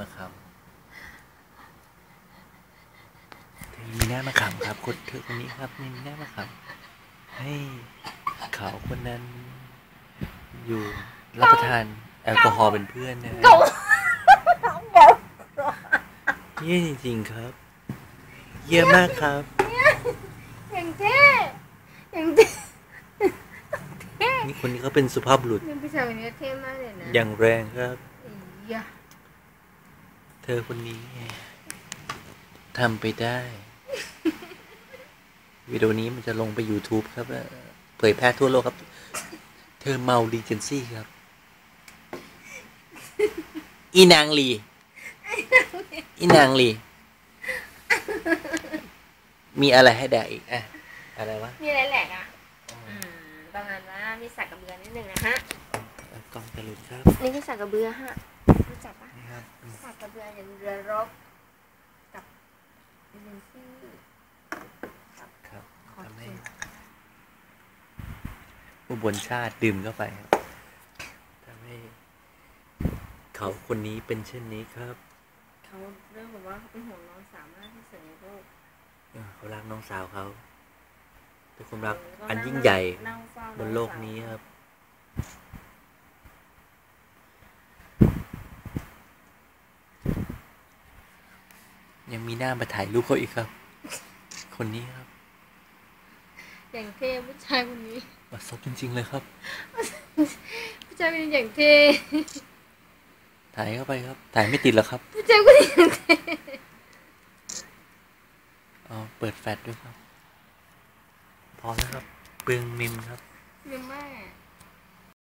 มาขำเธอมีหน้ามาขำครับคนเธอคนนี้ครับนี่มีหน้ามาขำให้เขาคนนั้นอยู่รับประทานแอลกอฮอล์เป็นเพื่อนนะฮะเดี๋ยวเยี่ยจริงๆครับ เยี่ยมมากครับ อย่างเท่อย่างเท่เท่นี่คนนี้เขาเป็นสุภาพบุรุษ นี่ผู้ชายคนนี้เท่มากเลยนะ อย่างแรงครับ อียะเธ อคนนี้ทำไปได้วิดีโอนี้มันจะลงไป YouTube ครับเอ่อเผยแพร่ทั่วโลกครับ เธอเมาดีเจนซี่ครับ อีนางลี อีนางลี มีอะไรให้แดกอีกอะอะไรวะ มีอะไรแหลกอะอืมประมาณว่ามีสักกระเบือนิดนึงนะฮะเอ่อกล้องจะหลุดครับ นี่คือสักกระเบือฮะรู้จักปะ เบืออย่างเรือรบกับเอเจนซี่ครับขอทำให้กินอุบลชาติดื่มเข้าไปครับทำให้เขาคนนี้เป็นเช่นนี้ครับเขาเรื่องแบบว่าเป็นห่วงน้องสาวมากที่สุดในโลกเออเขารักน้องสาวเขาเป็นความรักอันยิ่งใหญ่นั่งเฝ้าบนโลกนี้ครับ ยังมีหน้ามาถ่ายรูปเขาอีกครับ คนนี้ครับ อย่างเท่ผู้ชายคนนี้มาซบจริง ๆ เลยครับ ผู้ชายคนนี้อย่างเท่ถ่ายเข้าไปครับ ถ่ายไม่ติดหรอกครับ ผู้ชายคนนี้อย่างเท่เอาเปิดแฟลชด้วยครับ พอแล้วครับเปลืองเมมครับเยอะมาก